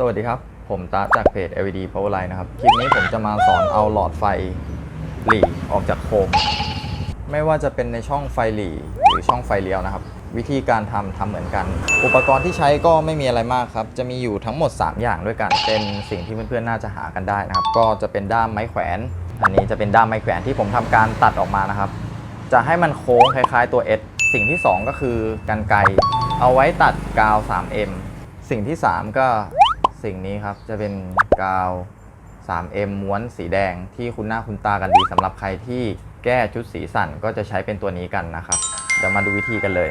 สวัสดีครับ ผมตาจากเพจ LED Powerline นะครับ คลิปนี้ผมจะมาสอนเอาหลอดไฟหลีออกจากโคม ไม่ว่าจะเป็นในช่องไฟหลีหรือช่องไฟเลี้ยวนะครับ วิธีการทำทำเหมือนกัน อุปกรณ์ที่ใช้ก็ไม่มีอะไรมากครับ จะมีอยู่ทั้งหมด 3 อย่างด้วยกัน เป็นสิ่งที่เพื่อนๆน่าจะหากันได้นะครับ ก็จะเป็นด้ามไม้แขวน อันนี้จะเป็นด้ามไม้แขวนที่ผมทำการตัดออกมานะครับ จะให้มันโค้งคล้ายๆตัว S สิ่งที่ 2 ก็คือกันไกรเอาไว้ตัดกาว 3M สิ่งที่ 3 ก็ สิ่งนี้ครับจะเป็นกาว 3M ม้วนสีแดงที่คุณหน้าคุณตากันดีสำหรับใครที่แก้ชุดสีสันก็จะใช้เป็นตัวนี้กันนะครับ เดี๋ยวมาดูวิธีกันเลย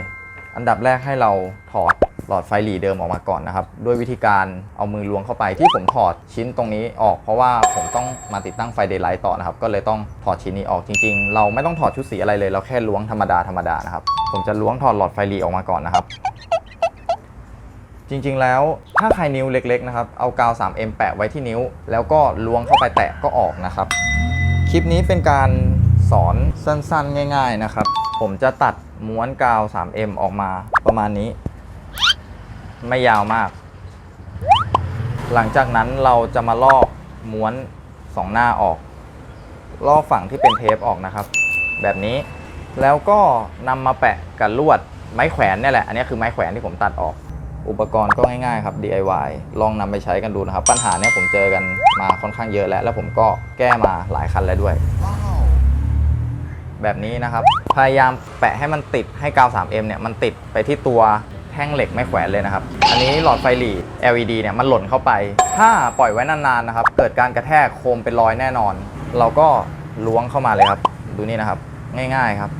อันดับแรกให้เราถอดหลอดไฟหลีเดิมออกมาก่อนนะครับ ด้วยวิธีการเอามือล้วงเข้าไปที่ผมถอดชิ้นตรงนี้ออกเพราะว่าผมต้องมาติดตั้งไฟเดย์ไลท์ต่อนะครับ ก็เลยต้องถอดชิ้นนี้ออกจริง ๆ เราไม่ต้องถอดชุดสีอะไรเลย เราแค่ล้วงธรรมดาธรรมดานะครับ ผมจะล้วงถอดหลอดไฟหลีออกมาก่อนนะครับ จริงๆ แล้วถ้าใครนิ้วเล็กๆนะครับเอากาว 3M แปะไว้ที่นิ้ว แล้วก็ล้วงเข้าไปแตะก็ออกนะครับ คลิปนี้เป็นการสอนสั้นๆ ง่าย ๆนะครับ ผมจะตัดม้วนกาว 3M ออกมาประมาณนี้ ไม่ยาวมาก หลังจากนั้นเราจะมาลอกม้วนสองหน้าออก ลอกฝั่งที่เป็นเทปออกนะครับ แบบนี้แล้วก็นำมาแปะกับลวดไม้แขวนเนี่ยแหละ อันนี้คือไม้แขวนที่ผมตัดออก อุปกรณ์ก็ง่ายๆครับ DIY ลองนำไปใช้กันดูนะครับ ปัญหาเนี้ยผมเจอกันมาค่อนข้างเยอะแล้ว แล้วผมก็แก้มาหลายคันแล้วด้วย แบบนี้นะครับ พยายามแปะให้มันติดให้กาว 3M เนี่ยมันติดไปที่ตัวแท่งเหล็กไม่แขวนเลยนะครับ อันนี้หลอดไฟหลี LED เนี่ยมันหล่นเข้าไป ถ้าปล่อยไว้นานๆนะครับ เกิดการกระแทกโคมเป็นรอยแน่นอน เราก็ล้วงเข้ามาเลยครับ ดูนี่นะครับ ง่ายๆครับ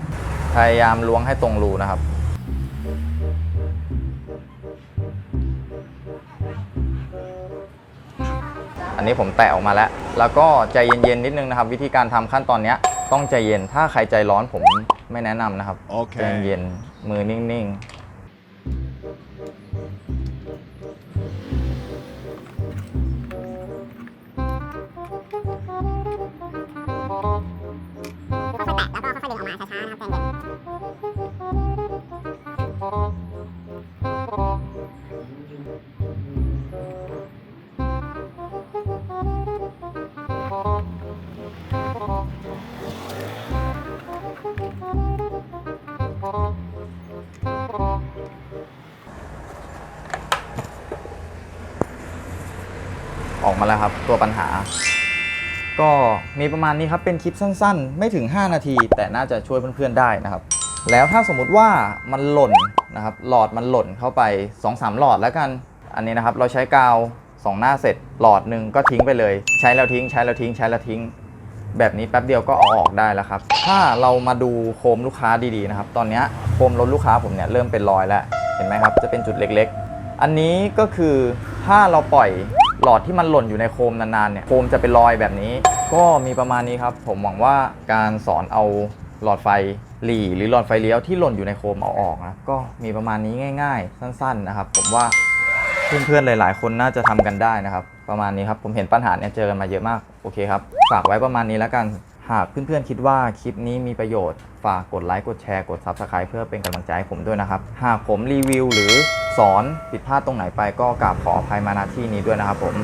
พยายามล้วงให้ตรงรูนะครับ นนี้ผมแตะออกมาแล้ว แล้วก็ใจเย็นๆนิดนึงนะครับ วิธีการทำขั้นตอนเนี้ยต้องใจเย็นถ้าใครใจร้อนผมไม่แนะนำนะครับโอเคใจเย็นมือนิ่งๆออกมา ออกมาแล้วครับตัวปัญหา ก็มีประมาณนี้ครับเป็นคลิปสั้นๆ ไม่ถึง 5 นาที แต่น่าจะช่วยเพื่อนๆได้นะครับ แล้วถ้าสมมุติว่ามันหล่นนะครับหลอดมันหล่นเข้าไป 2-3 หลอดแล้วกัน อันนี้นะครับเราใช้กาว 2 หน้าเสร็จหลอดหนึ่งก็ทิ้งไปเลย ใช้แล้วทิ้งใช้แล้วทิ้งใช้แล้วทิ้ง แบบนี้แป๊บเดียวก็เอาออกได้แล้วครับ ถ้าเรามาดูโคมลูกค้าดีๆนะครับ ตอนนี้โคมรถลูกค้าผมเนี่ยเริ่มเป็นรอยแล้ว เห็นไหมครับ จะเป็นจุดเล็กๆ อันนี้ก็คือถ้าเราปล่อยหลอดที่มันหล่นอยู่ในโคมนานๆเนี่ยโคมจะเป็นรอยแบบนี้ ก็มีประมาณนี้ครับ ผมหวังว่าการสอนเอาหลอดไฟหลีหรือหลอดไฟเลี้ยวที่หล่นอยู่ในโคมเอาออกนะก็มีประมาณนี้ง่าย ๆ สั้น ๆนะครับ ผมว่าเพื่อนๆหลาย ๆ คนน่าจะทำกันได้นะครับ ประมาณนี้ครับ ผมเห็นปัญหาเนี่ยเจอกันมาเยอะมาก โอเคครับ ฝากไว้ประมาณนี้แล้วกัน หากเพื่อนๆคิดว่าคลิปนี้มีประโยชน์ ฝากกดไลค์ กดแชร์ กด Subscribe เพื่อเป็นกำลังใจให้ผมด้วยนะครับ หากผมรีวิวหรือสอนผิดพลาดตรงไหนไปก็กราบขออภัยมาณที่นี้ด้วยนะครับผม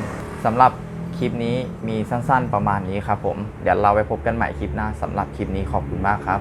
สำหรับคลิปนี้มีสั้นๆประมาณนี้ครับผม เดี๋ยวเราไปพบกันใหม่คลิปหน้าสำหรับคลิปนี้ขอบคุณมากครับ